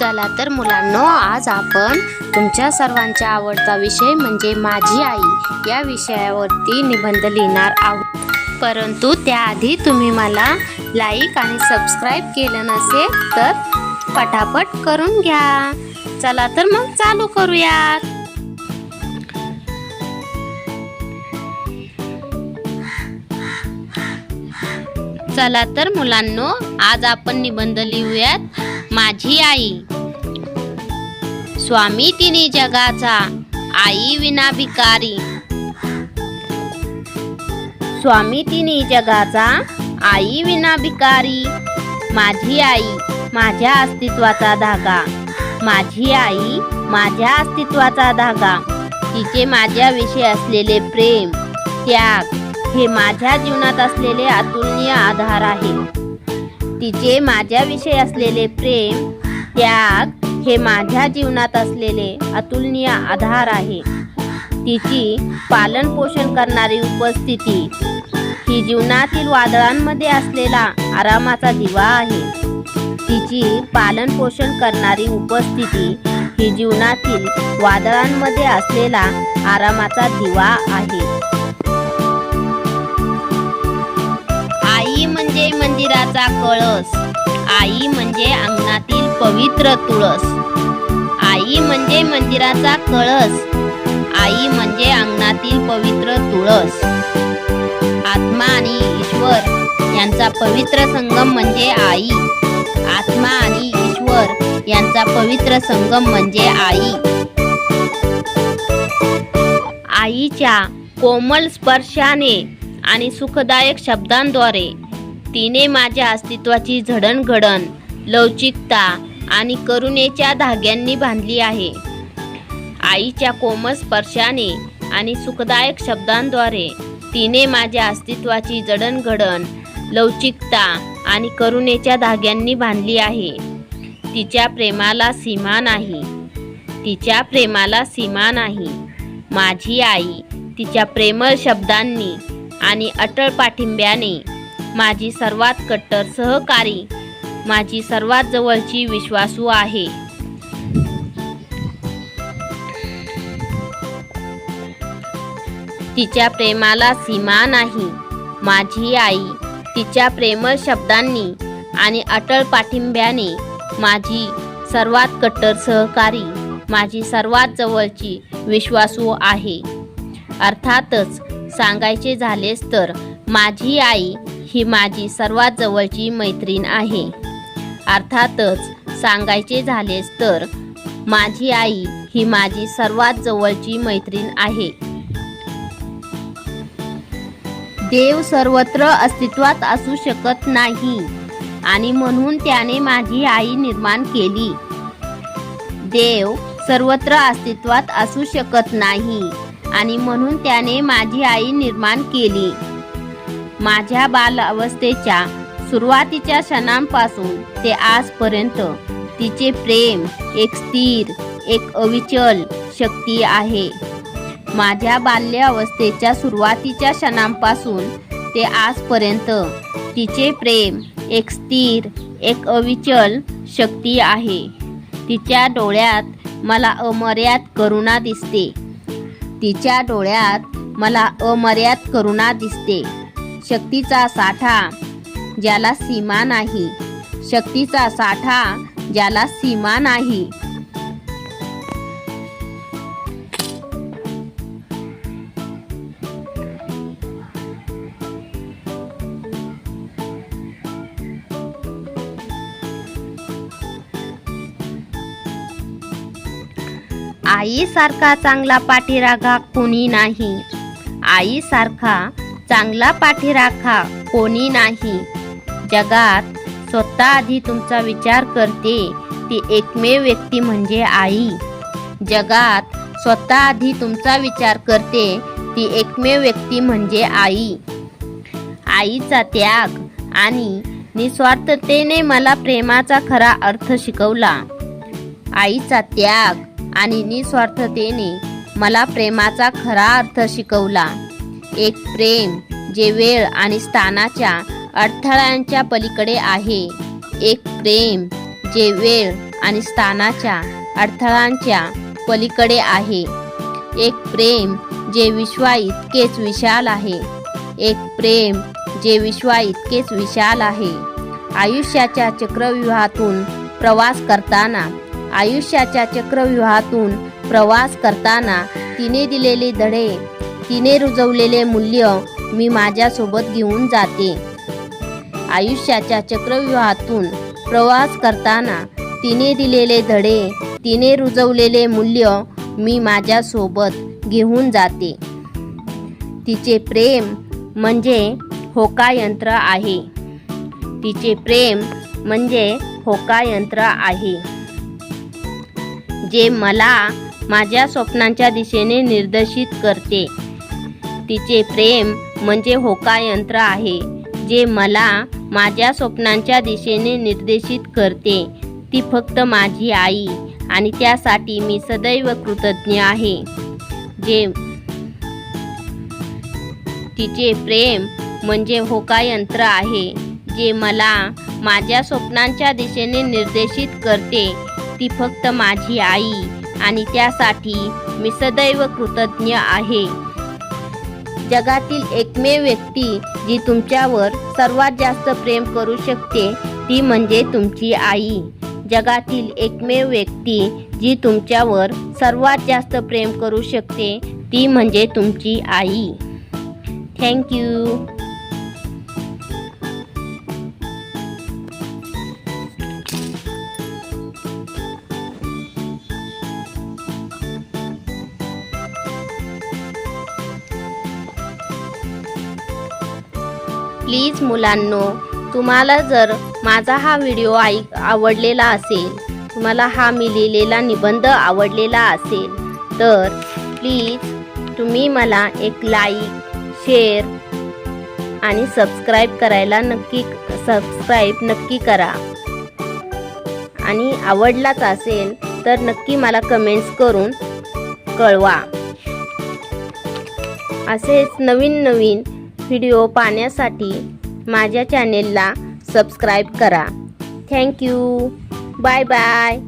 चला तर मुलांनो आज आपण तुमच्या सर्वांचा आवडता विषय म्हणजे माझी आई या विषयावरती निबंध लिहिणार आहोत. परंतु त्याआधी तुम्ही मला लाईक आणि सबस्क्राईब केलं नसेल तर पटापट करून घ्या. चला तर मग चालू करूयात. चला तर मुलांनो आज आपण निबंध लिहूयात. माझी आई स्वामी तिने जगाचा आई विना भिकारी. स्वामी तिने जगाचा आई विना भिकारी. माझी आई माझ्या अस्तित्वाचा धागा. माझी आई माझ्या अस्तित्वाचा धागा. तिचे माझ्याविषयी असलेले प्रेम त्याग हे माझ्या जीवनात असलेले अतुलनीय आधार आहे. तिचे माझ्याविषयी असलेले प्रेम त्याग हे माझ्या जीवनात असलेले अतुलनीय आधार आहे. तिची पालन पोषण करणारी उपस्थिती ही जीवनातील वादळांमध्ये असलेला आरामाचा दिवा आहे. तिची पालन पोषण करणारी उपस्थिती ही जीवनातील वादळांमध्ये असलेला आरामाचा दिवा आहे. आई म्हणजे मंदिराचा कळस. आई म्हणजे अंगणातील पवित्र तुळस. आई म्हणजे मंदिराचा कळस. आई म्हणजे अंगणातील पवित्र तुळस. आत्मा आणि ईश्वर यांचा पवित्र संगम म्हणजे आई. आत्मा आणि ईश्वर यांचा पवित्र संगम म्हणजे आई. आईच्या कोमल स्पर्शाने आणि सुखदायक शब्दांद्वारे तिने माझ्या अस्तित्वाची जडणघडण लवचिकता आणि करुणेच्या धाग्यांनी बांधली आहे. आईच्या कोमल स्पर्शाने आणि सुखदायक शब्दांद्वारे तिने माझ्या अस्तित्वाची जडणघडण लवचिकता आणि करुणेच्या धाग्यांनी बांधली आहे. तिच्या प्रेमाला सीमा नाही. तिच्या प्रेमाला सीमा नाही. माझी आई तिच्या प्रेमळ शब्दांनी आणि अटळ पाठिंब्याने माझी सर्वात कट्टर सहकारी माझी सर्वात जवळची विश्वासू आहे. तिच्या प्रेमाला सीमा नाही. माझी आई तिच्या प्रेमळ शब्दांनी आणि अटळ पाठिंब्याने माझी सर्वात कट्टर सहकारी माझी सर्वात जवळची विश्वासू आहे. अर्थातच सांगायचे झालेच तर माझी आई ही माझी सर्वात जवळची मैत्रीण आहे. अर्थातच सांगायचे झालेच तर माझी आई ही माझी सर्वात जवळची मैत्रीण आहे. देव सर्वत्र अस्तित्वात असू शकत नाही आणि म्हणून त्याने माझी आई निर्माण केली. देव सर्वत्र अस्तित्वात असू शकत नाही आणि म्हणून त्याने माझी आई निर्माण केली. माझ्या बालावस्थेच्या सुरुवातीच्या क्षणांपासून ते आजपर्यंत तिचे प्रेम एक स्थिर एक अविचल शक्ती आहे. माझ्या बाल्य अवस्थेच्या सुरुवातीच्या क्षणांपासून ते आजपर्यंत तिचे प्रेम एक स्थिर एक अविचल शक्ती आहे. तिच्या डोळ्यात मला अमर्याद करुणा दिसते. तिच्या डोळ्यात मला अमर्याद करुणा दिसते. शक्तीचा साठा ज्याला सीमा नाही. शक्तीचा साठा ज्याला सीमा नाही. आईसारखा चांगला पाठीरागा कोणी नाही. आईसारखा चांगला पाठीराखा कोणी नाही. जगात स्वतः आधी तुमचा विचार करते ती एकमेव व्यक्ती म्हणजे आई. जगात स्वतः आधी तुमचा विचार करते ती एकमेव व्यक्ती म्हणजे आई. आईचा त्याग आणि निस्वार्थतेने मला प्रेमाचा खरा अर्थ शिकवला. आईचा त्याग आणि निस्वार्थतेने मला प्रेमाचा खरा अर्थ शिकवला. एक प्रेम जे वेळ आणि स्थानाच्या अडथळ्यांच्या पलीकडे आहे. एक प्रेम जे वेळ आणि स्थानाच्या अडथळांच्या पलीकडे आहे. एक प्रेम जे विश्वा इतकेच विशाल आहे. एक प्रेम जे विश्वा इतकेच विशाल आहे. आयुष्याच्या चक्रव्यूहातून प्रवास करताना आयुष्याच्या चक्रव्यूहातून प्रवास करताना तिने दिलेले धडे तिने रुजवलेले मूल्य मी माझ्यासोबत घेऊन जाते. आयुष्याच्या चक्रव्यूहातून प्रवास करताना तिने दिलेले धडे तिने रुजवलेले मूल्य मी माझ्यासोबत घेऊन जाते. तिचे प्रेम म्हणजे होकायंत्र आहे. तिचे प्रेम म्हणजे होकायंत्र आहे. जे मला माझ्या स्वप्नांच्या दिशेने निर्देशित करते. तिचे प्रेम म्हणजे होकायंत्र आहे जे मला माझ्या स्वप्नांच्या दिशेने निर्देशित करते. ती फक्त माझी आई आणि त्यासाठी मी सदैव कृतज्ञ आहे. जे तिचे प्रेम म्हणजे होकायंत्र आहे जे मला माझ्या स्वप्नांच्या दिशेने निर्देशित करते. ती फक्त माझी आई आणि त्यासाठी मी सदैव कृतज्ञ आहे. जगातील एकमेव व्यक्ती जी तुमच्यावर सर्वात जास्त प्रेम करू शकते ती म्हणजे तुमची आई. जगातील एकमेव व्यक्ती जी तुमच्यावर सर्वात जास्त प्रेम करू शकते ती म्हणजे तुमची आई. थँक्यू प्लीज मुलांनो तुम्हाला जर माझा हा व्हिडिओ ऐक आवडलेला असेल तुम्हाला हा मी लिहिलेला निबंध आवडलेला असेल तर प्लीज तुम्ही मला एक लाईक शेअर आणि सबस्क्राईब करायला नक्की सबस्क्राईब नक्की करा. आणि आवडलाच असेल तर नक्की मला कमेंट्स करून कळवा. असेच नवीन नवीन व्हिडिओ पाहण्यासाठी माझ्या चॅनेलला सबस्क्राईब करा. Thank you bye bye